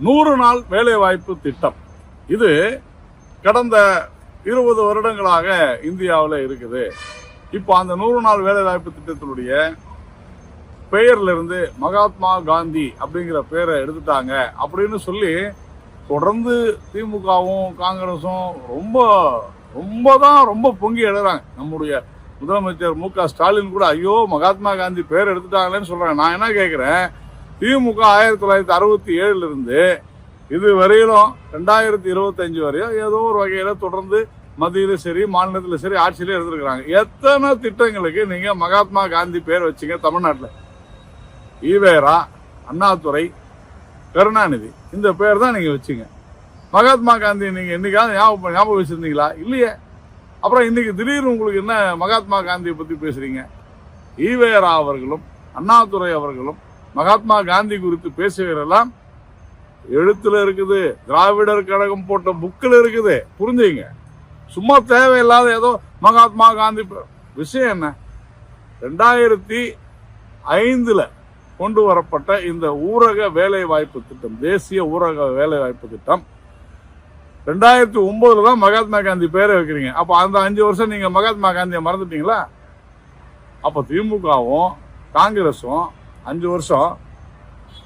நூறு நாள் வேலைவாய்ப்பு திட்டம். இது கடந்த இருபது வருடங்களாக இந்தியாவில் இருக்குது. இப்போ அந்த நூறு நாள் வேலைவாய்ப்பு திட்டத்தினுடைய பெயர்லேருந்து மகாத்மா காந்தி அப்படிங்கிற பெயரை எடுத்துட்டாங்க அப்படின்னு சொல்லி தொடர்ந்து திமுகவும் காங்கிரஸும் ரொம்ப ரொம்ப தான் ரொம்ப பொங்கி எழுறாங்க நம்முடைய முதலமைச்சர் மு க ஸ்டாலின் கூட ஐயோ மகாத்மா காந்தி பேர் எடுத்துட்டாங்களேன்னு சொல்கிறாங்க நான் என்ன கேட்குறேன் திமுக ஆயிரத்தி தொள்ளாயிரத்தி அறுபத்தி ஏழுல இருந்து இது வரையிலும் ரெண்டாயிரத்தி இருபத்தஞ்சு வரையும் ஏதோ ஒரு வகையில தொடர்ந்து மத்தியிலும் சரி மாநிலத்தில் சரி ஆட்சியிலே இருந்திருக்கிறாங்க. எத்தனை திட்டங்களுக்கு நீங்க மகாத்மா காந்தி பேர் வச்சீங்க தமிழ்நாட்டில்? ஈவேரா அண்ணாதுரை கருணாநிதி இந்த பேர் தான் நீங்க வச்சீங்க. மகாத்மா காந்தி நீங்க என்னைக்காவது ஞாபகம் ஞாபகம் வச்சிருந்தீங்களா? இல்லையே. அப்புறம் இன்னைக்கு திடீர்னு உங்களுக்கு என்ன மகாத்மா காந்தியை பத்தி பேசுறீங்க? ஈவேரா அவர்களும் அண்ணாதுரை அவர்களும் மகாத்மா காந்தி குறித்து பேசுகிறதெல்லாம் எழுத்துல இருக்குது திராவிடர் கழகம் போட்ட புக்கில் இருக்குது. புரிஞ்சுங்க. சும்மா தேவையில்லாத ஏதோ மகாத்மா காந்தி விஷயம் என்ன? ரெண்டாயிரத்தி ஐந்தில் கொண்டு வரப்பட்ட இந்த ஊரக வேலை வாய்ப்பு திட்டம் தேசிய ஊரக வேலை வாய்ப்பு திட்டம் ரெண்டாயிரத்தி ஒன்பதுல தான் மகாத்மா காந்தி பேரை வைக்கிறீங்க. அப்போ அந்த அஞ்சு வருஷம் நீங்கள் மகாத்மா காந்தியை மறந்துட்டீங்களா? அப்போ திமுகவும் காங்கிரஸும் அஞ்சு வருஷம்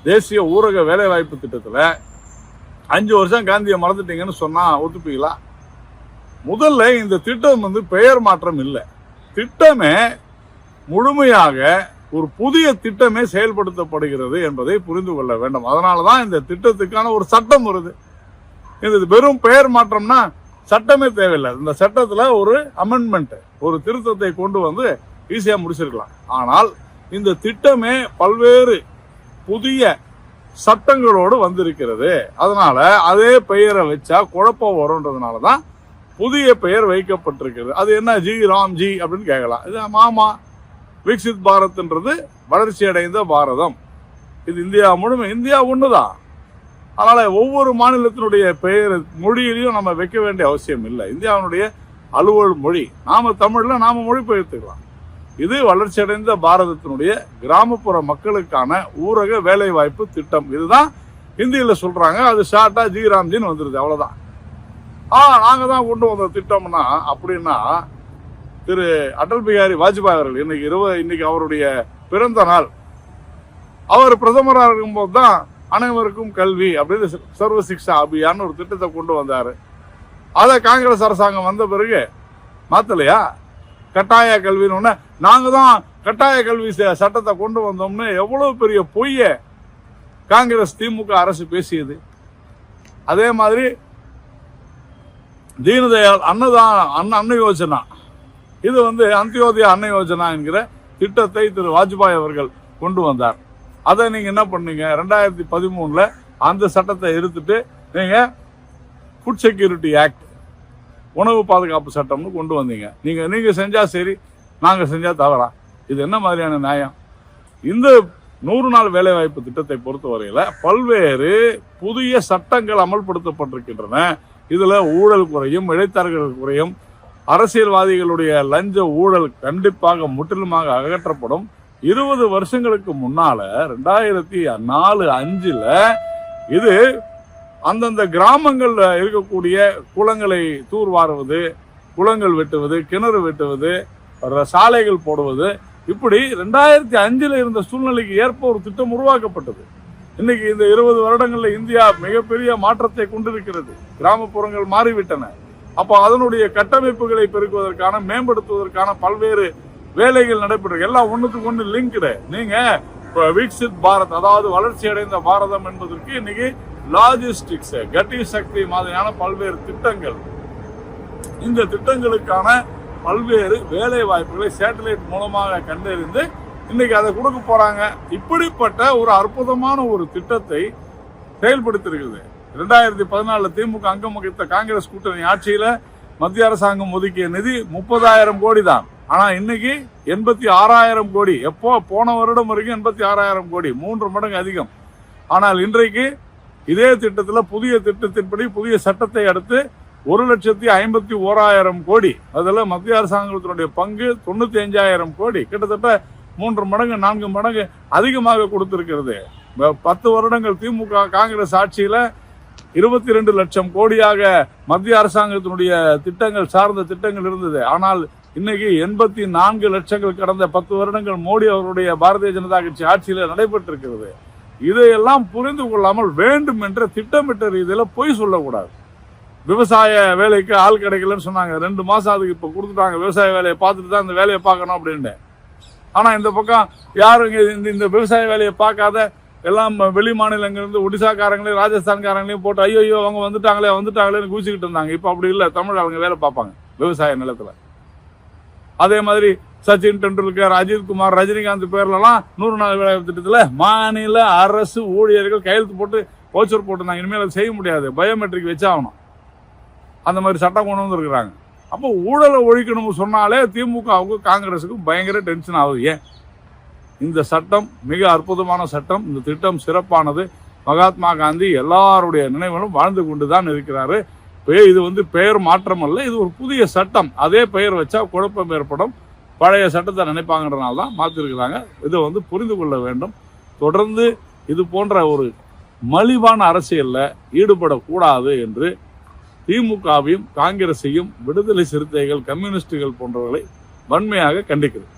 தேசிய ஊரக வேலைவாய்ப்பு திட்டத்தில் அஞ்சு வருஷம் காந்தியை மறந்துட்டீங்கன்னு சொன்னால் ஒத்துப்பீங்களா? முதல்ல இந்த திட்டம் வந்து பெயர் மாற்றம் இல்லை. திட்டமே முழுமையாக ஒரு புதிய திட்டமே செயல்படுத்தப்படுகிறது என்பதை புரிந்து கொள்ள வேண்டும். அதனால தான் இந்த திட்டத்துக்கான ஒரு சட்டம் வருது. இது வெறும் பெயர் மாற்றம்னா சட்டமே தேவையில்லை. இந்த சட்டத்தில் ஒரு அமெண்ட்மெண்ட் ஒரு திருத்தத்தை கொண்டு வந்து ஈஸியாக முடிச்சிருக்கலாம். ஆனால் இந்த திட்டமே பல்வேறு புதிய சட்டங்களோடு வந்திருக்கிறது. அதனால அதே பெயரை வச்சா குழப்பம் வரும்ன்றதுனால தான் புதிய பெயர் வைக்கப்பட்டிருக்கிறது. அது என்ன? ஜி ராம்ஜி அப்படின்னு கேட்கலாம். இது மாமா விக்சித் பாரத்ன்றது வளர்ச்சி அடைந்த பாரதம். இது இந்தியா முழுமை. இந்தியா ஒன்றுதான் அதனால் ஒவ்வொரு மாநிலத்தினுடைய பெயர் மொழியிலையும் நம்ம வைக்க வேண்டிய அவசியம் இல்லை. இந்தியாவினுடைய அலுவல் மொழி. நாம் தமிழில் நாம மொழிபெயர்த்துக்கலாம். இது வளர்ச்சியடைந்த பாரதத்தினுடைய கிராமப்புற மக்களுக்கான ஊரக வேலை வாய்ப்பு திட்டம். இதுதான் ஹிந்தியில் சொல்றாங்க. அது ஷார்ட்டா ஜி ராம்ஜின்னு வந்துருது. அவ்வளோதான் ஆ நாங்கள் தான் கொண்டு வந்த திட்டம்னா அப்படின்னா திரு அடல் பிகாரி வாஜ்பாய் அவர்கள் இன்னைக்கு இருவ இன்னைக்கு அவருடைய பிறந்த நாள். அவர் பிரதமராக இருக்கும்போது தான் அனைவருக்கும் கல்வி அப்படின்னு சர்வ சிக்ஷா ஒரு திட்டத்தை கொண்டு வந்தார். அதை காங்கிரஸ் அரசாங்கம் வந்த பிறகு மாத்தலையா? கட்டாய கல்வின்னு ஒன்று நாங்கள் தான் கட்டாய கல்வி சட்டத்தை கொண்டு வந்தோம்னு எவ்வளோ பெரிய பொய்ய காங்கிரஸ் திமுக அரசு பேசியது. அதே மாதிரி தீனதயாள் அன்னதான் அன்ன அன்ன யோஜனா. இது வந்து அந்தியோதயா அன்ன யோஜனா என்கிற திட்டத்தை திரு வாஜ்பாய் அவர்கள் கொண்டு வந்தார். அதை நீங்கள் என்ன பண்ணீங்க? ரெண்டாயிரத்தி பதிமூணில் அந்த சட்டத்தை எடுத்துட்டு நீங்கள் ஃபுட் செக்யூரிட்டி ஆக்ட் உணவு பாதுகாப்பு சட்டம்னு கொண்டு வந்தீங்க. நீங்க நீங்க செஞ்சா சரி நாங்க செஞ்சா தவறா? இது என்ன மாதிரியான நியாயம்? இந்த நூறு நாள் வேலைவாய்ப்பு திட்டத்தை பொறுத்தவரையில் பல்வேறு புதிய சட்டங்கள் அமல்படுத்தப்பட்டிருக்கின்றன. இதில் ஊழல் குறையும் இடைத்தரகர்கள் குறையும். அரசியல்வாதிகளுடைய லஞ்ச ஊழல் கண்டிப்பாக முற்றிலுமாக அகற்றப்படும். இருபது வருஷங்களுக்கு முன்னால ரெண்டாயிரத்தி நாலு அஞ்சுல இது அந்தந்த கிராமங்களில் இருக்கக்கூடிய குளங்களை தூர்வாருவது குளங்கள் வெட்டுவது கிணறு வெட்டுவது சாலைகள் போடுவது இப்படி ரெண்டாயிரத்தி அஞ்சில் இருந்த சூழ்நிலைக்கு ஏற்ப ஒரு திட்டம் உருவாக்கப்பட்டது. இன்னைக்கு இந்த இருபது வருடங்களில் இந்தியா மிகப்பெரிய மாற்றத்தை கொண்டிருக்கிறது. கிராமப்புறங்கள் மாறிவிட்டன. அப்போ அதனுடைய கட்டமைப்புகளை பெருக்குவதற்கான மேம்படுத்துவதற்கான பல்வேறு வேலைகள் நடைபெற்று எல்லாம் ஒன்றுத்துக்கு ஒன்று லிங்க்டு நீங்கள் இப்போ விக்சித் பாரத் அதாவது வளர்ச்சி அடைந்த பாரதம் என்பதற்கு இன்னைக்கு லாஜிஸ்டிக்ஸ் கட்டி சக்தி மாதிரியான பல்வேறு திட்டங்கள். இந்த திட்டங்களுக்கான பல்வேறு வேலை வாய்ப்புகளை சேட்டலைட் மூலமாக கண்டறிந்து இன்னைக்கு அதை கொடுக்க போறாங்க. இப்படிப்பட்ட ஒரு அற்புதமான ஒரு திட்டத்தை செயல்படுத்திருக்குது ரெண்டாயிரத்தி பதினாலுல திமுக அங்கம் வகித்த காங்கிரஸ் கூட்டணி ஆட்சியில மத்திய அரசாங்கம் ஒதுக்கிய நிதி முப்பதாயிரம் கோடி தான். ஆனா இன்னைக்கு எண்பத்தி ஆறாயிரம் கோடி. எப்போ? போன வருடம் வரைக்கும் எண்பத்தி ஆறாயிரம் கோடி. மூன்று மடங்கு அதிகம். ஆனால் இன்றைக்கு இதே திட்டத்தில் புதிய திட்டத்தின்படி புதிய சட்டத்தை அடுத்து ஒரு லட்சத்தி ஐம்பத்தி ஓராயிரம் கோடி அதில் மத்திய அரசாங்கத்தினுடைய பங்கு தொண்ணூத்தி அஞ்சாயிரம் கோடி. கிட்டத்தட்ட மூன்று மடங்கு நான்கு மடங்கு அதிகமாக கொடுத்திருக்கிறது. பத்து வருடங்கள் திமுக காங்கிரஸ் ஆட்சியில் இருபத்தி ரெண்டு லட்சம் கோடியாக மத்திய அரசாங்கத்தினுடைய திட்டங்கள் சார்ந்த திட்டங்கள் இருந்தது. ஆனால் இன்னைக்கு எண்பத்தி நான்கு லட்சங்கள் கடந்த பத்து வருடங்கள் மோடி அவருடைய பாரதிய ஜனதா கட்சி ஆட்சியில் நடைபெற்றிருக்கிறது. இதையெல்லாம் புரிந்து கொள்ளாமல் வேண்டும் என்ற திட்டமிட்ட ரீதியில் பொய் சொல்லக்கூடாது. விவசாய வேலைக்கு ஆள் கிடைக்கலன்னு சொன்னாங்க. ரெண்டு மாதம் அதுக்கு இப்போ கொடுத்துட்டாங்க. விவசாய வேலையை பார்த்துட்டு தான் இந்த வேலையை பார்க்கணும் அப்படின்ட்டு. ஆனால் இந்த பக்கம் யாரும் இந்த இந்த விவசாய வேலையை பார்க்காத எல்லாம் வெளி மாநிலங்கள்லேருந்து ஒடிசாக்காரங்களையும் ராஜஸ்தான்காரங்களையும் போட்டு ஐயோ ஐயோ அவங்க வந்துட்டாங்களே வந்துட்டாங்களேன்னு கூச்சிக்கிட்டு இருந்தாங்க. இப்போ அப்படி இல்லை. தமிழ் அவங்க வேலை பார்ப்பாங்க விவசாய நிலத்தில். அதே மாதிரி சச்சின் டெண்டுல்கர் அஜித் குமார் ரஜினிகாந்த் பேர்லலாம் நூறு நாள் வேலை திட்டத்தில் மாநில அரசு ஊழியர்கள் கையெழுத்து போட்டு போச்சர் போட்டிருந்தாங்க. இனிமேல் அதை செய்ய முடியாது. பயோமெட்ரிக் வச்சாகணும். அந்த மாதிரி சட்டம் கொண்டு வந்துருக்குறாங்க. அப்போ ஊழலை ஒழிக்கணும்னு சொன்னாலே திமுகவுக்கும் காங்கிரஸுக்கும் பயங்கர டென்ஷன் ஆகுது. ஏன்? இந்த சட்டம் மிக அற்புதமான சட்டம். இந்த திட்டம் சிறப்பானது. மகாத்மா காந்தி எல்லாருடைய நினைவிலும் வாழ்ந்து கொண்டு தான் இருக்கிறாரு இது வந்து பெயர் மாற்றம் அல்ல இது ஒரு புதிய சட்டம். அதே பெயர் வச்சா குழப்பம் ஏற்படும். பழைய சட்டத்தை நினைப்பாங்கன்றனால தான் மாற்றிருக்கிறாங்க இதை வந்து புரிந்து கொள்ள வேண்டும். தொடர்ந்து இது போன்ற ஒரு மலிவான அரசியலில் ஈடுபடக்கூடாது என்று திமுகவையும் காங்கிரஸையும் விடுதலை சிறுத்தைகள் கம்யூனிஸ்டுகள் போன்றவர்களை வன்மையாக கண்டிக்கிறது